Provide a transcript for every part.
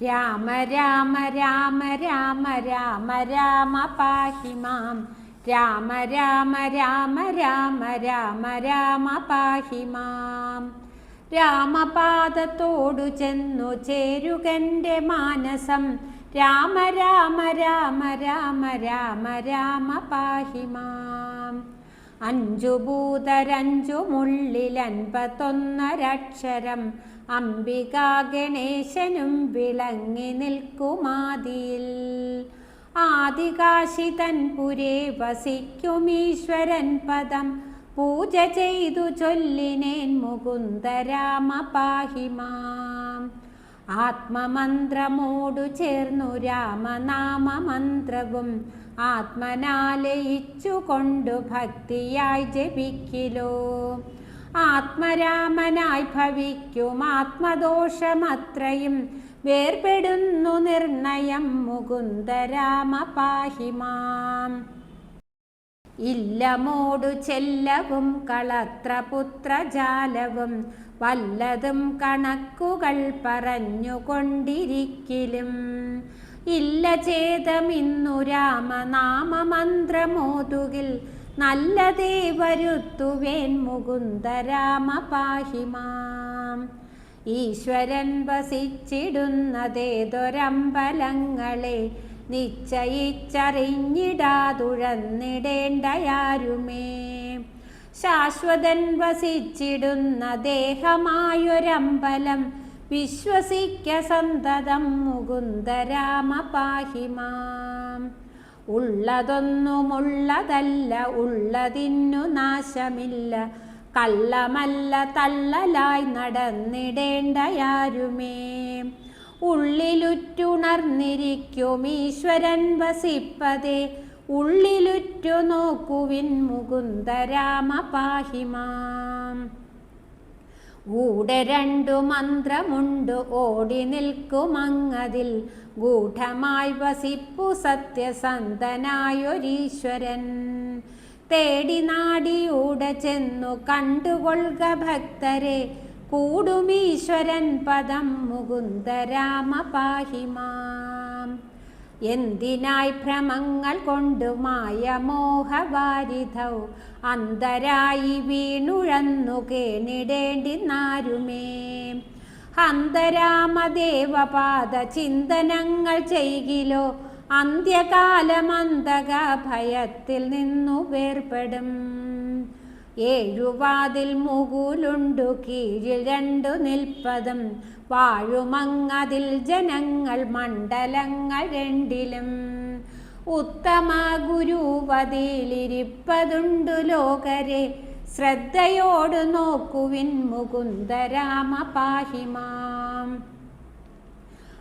രാമ രാമ രാമ രാമ രാമ രാമ പാഹി മാം രാമ രാമ രാമ രാമ രാമ രാമ പാഹി മാം രാമപാദത്തോടു ചെന്നു ചേരുകന്റെ മാനസം രാമ രാമ രാമ രാമ രാമ രാമ പാഹി മാം അഞ്ചു ഭൂതരഞ്ചു മുള്ളിലൻപത്തൊന്നരക്ഷരം. അംബികാ ഗണേശനും വിളങ്ങി നിൽക്കുമാതിയിൽ. ആദികാശി തൻ പുരേ വസിക്കുമീശ്വരൻ പദം. പൂജ ചെയ്തു ചൊല്ലിനേൻ മുകുന്ദരാമ പാഹിമാം ആത്മമന്ത്രമോടു ചേർന്നു രാമനാമമന്ത്രവും. ആത്മനാലയിച്ചു കൊണ്ടു ഭക്തിയായി ജപിക്കിലോ. ആത്മരാമനായി ഭവിക്കും ആത്മദോഷമത്രയും വേർപെടുന്നു നിർണയം മുകുന്ദരാമ പാഹിമാം ഇല്ലമോടു ചെല്ലവും കളത്രപുത്രജാലവും വല്ലതും കണക്കുകൾ പറഞ്ഞുകൊണ്ടിരിക്കലും. ഇല്ല ചേതമിന്നു രാമനാമമന്ത്രമോതുകിൽ. നല്ലതേ വരുത്തുവേൻ മുകുന്ദരാമ പാഹിമാം ഈശ്വരൻ വസിച്ചിടുന്നതേതൊരമ്പലങ്ങളെ നിശ്ചയിച്ചറിഞ്ഞിടാതുഴന്നിടേണ്ടയാരുമേ. ശാശ്വതൻ വസിച്ചിടുന്ന ദേഹമായൊരമ്പലം വിശ്വസിക്ക സന്തതം മുകുന്ദരാമ പാഹിമാം ഉള്ളതൊന്നുമുള്ളതല്ല ഉള്ളതിന്നു നാശമില്ല. കള്ളമല്ല തള്ളലായി നടന്നിടേണ്ടയാരുമേ ഉള്ളിലുറ്റുണർന്നിരിക്കും ഈശ്വരൻ വസിപ്പതേ. ഉള്ളിലുറ്റു നോക്കുവിൻ മുകുന്ദരാമ പാഹിമാം ഊടെ രണ്ടു മന്ത്രമുണ്ട് ഓടി നിൽക്കുമങ്ങതിൽ ഗൂഢമായി വസിപ്പു സത്യസന്ധനായൊരീശ്വരൻ. തേടി നാടിയൂടെ ചെന്നു കണ്ടുകൊള്ളുക ഭക്തരെ. കൂടുമീശ്വരൻ പദം മുകുന്ദരാമ പാഹിമാം എന്തിനായി ഭ്രമങ്ങൾ കൊണ്ടു മായമോഹവാരിധൗ? അന്തരായി വീണുഴന്നു കേണിടേണ്ടി നാരുമേ. ഹന്തരാമദേവപാദ ചിന്തനങ്ങൾ ചെയ്കിലോ? അന്ത്യകാലമന്തക ഭയത്തിൽ നിന്നു വേർപെടും ഏഴുവാതിൽ മുകുലുണ്ടു കീഴിൽ രണ്ടു നിൽപ്പതും. വാഴുമങ്ങതിൽ ജനങ്ങൾ മണ്ഡലങ്ങൾ രണ്ടിലും. ഉത്തമ ഗുരുവതിയിലിരിപ്പതുണ്ടു ലോകരെ. ശ്രദ്ധയോട് നോക്കുവിൻ മുകുന്ദരാമ പാഹിമാം.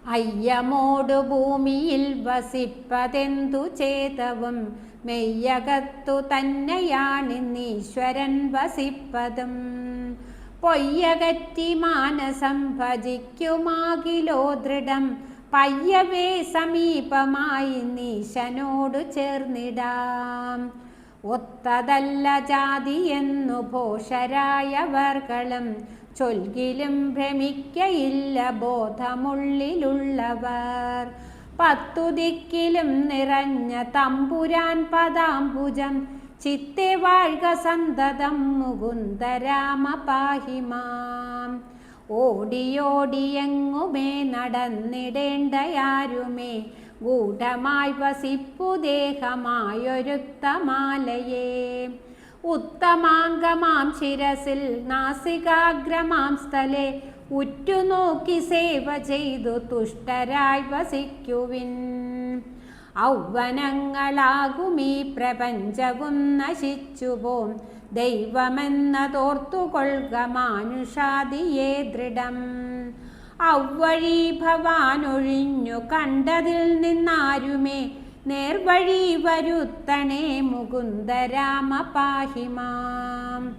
അയ്യമോടു ഭൂമിയിൽ വസിപ്പതെന്തു ചേതവും? മെയ്യകത്തു തന്നെയാണിന്നീശ്വരൻ വസിപ്പതും. പൊയ്യകറ്റി മാനസം ഭജിക്കുമാകിലോ ദൃഢം? പയ്യവേ സമീപമായി നീശനോടു ചേർന്നിടാം. ഒത്തതല്ല ജാതി എന്നു ഭോഷരായവർകളും ചൊൽകിലും ഭ്രമിക്കയില്ല ബോധമുള്ളിലുള്ളവർ. പത്തു ദിക്കിലും നിറഞ്ഞ തമ്പുരാൻ പദാംബുജം. ചിത്തെ വാഴ്ക സന്തതം മുകുന്ദരാമ പാഹിമാം ഓടിയോടിയെങ്ങുമേ നടന്നിടേണ്ടയാരുമേ? ഗൂഢമായി വസിപ്പു ദേഹമായൊരുത്തമാലയേ. ഉത്തമാംഗമാം ശിരസിൽ നാസികാഗ്രമാം സ്ഥലെ. ഉറ്റുനോക്കി സേവ ചെയ്തു തുഷ്ടരായി വസിക്കുവിൻ. ഔവനങ്ങളാകുമീ പ്രപഞ്ചവും നശിച്ചുപോം. ദൈവമെന്നതോർത്തുകൊള്ളുക മാനുഷാദിയെ ദൃഢം. ഔവഴി ഭവാനൊഴിഞ്ഞു കണ്ടതിൽ നിന്നാരുമേ? നേർവഴി വരുത്തണേ മുകുന്ദരാമ പാഹിമാം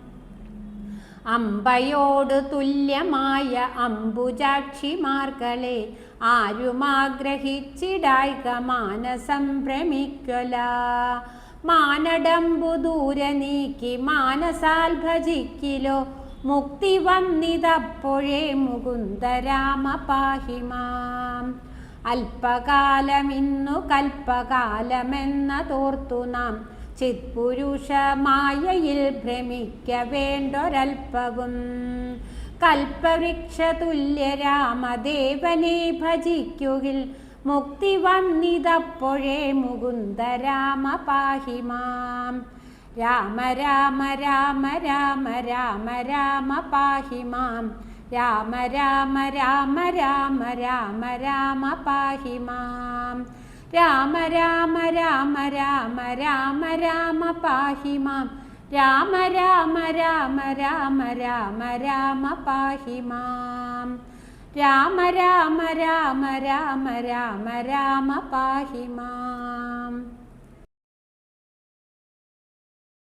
അമ്പയോട് തുല്യമായ അമ്പുജാക്ഷിമാർകളെ ആരുമാഗ്രഹിച്ചിടായിക മാനസം ഭ്രമിക്കല മാനടമ്പു ദൂരെ നീക്കി മാനസാൽ ഭജിക്കിലോ. മുക്തി വന്നിതപ്പോഴേ മുകുന്ദരാമ പാഹിമാം അല്പകാലമിന്നു കൽപ്പകാലമെന്ന തോർത്തു നാം. ചിത്പുരുഷമായയിൽ ഭ്രമിക്ക വേണ്ടൊരൽപ്പവും. കൽപ്പവൃക്ഷ തുല്യ രാമദേവനെ ഭജിക്കുകിൽ മുക്തി വന്നിതപ്പോഴേ മുകുന്ദരാമ പാഹിമാം രാമ രാമ രാമ രാമ രാമ രാമ പാഹിമാം രാമ രാമ രാമ രാമ രാമ രാമ പാഹിമാം രാമ രാമ രാമ രാമ രാമ രാമ പാഹിമാം രാമ രാമ രാമ രാമ രാമ രാമ പാഹിമാം രാമ രാമ രാമ രാമ രാമ രാമ പാഹിമാം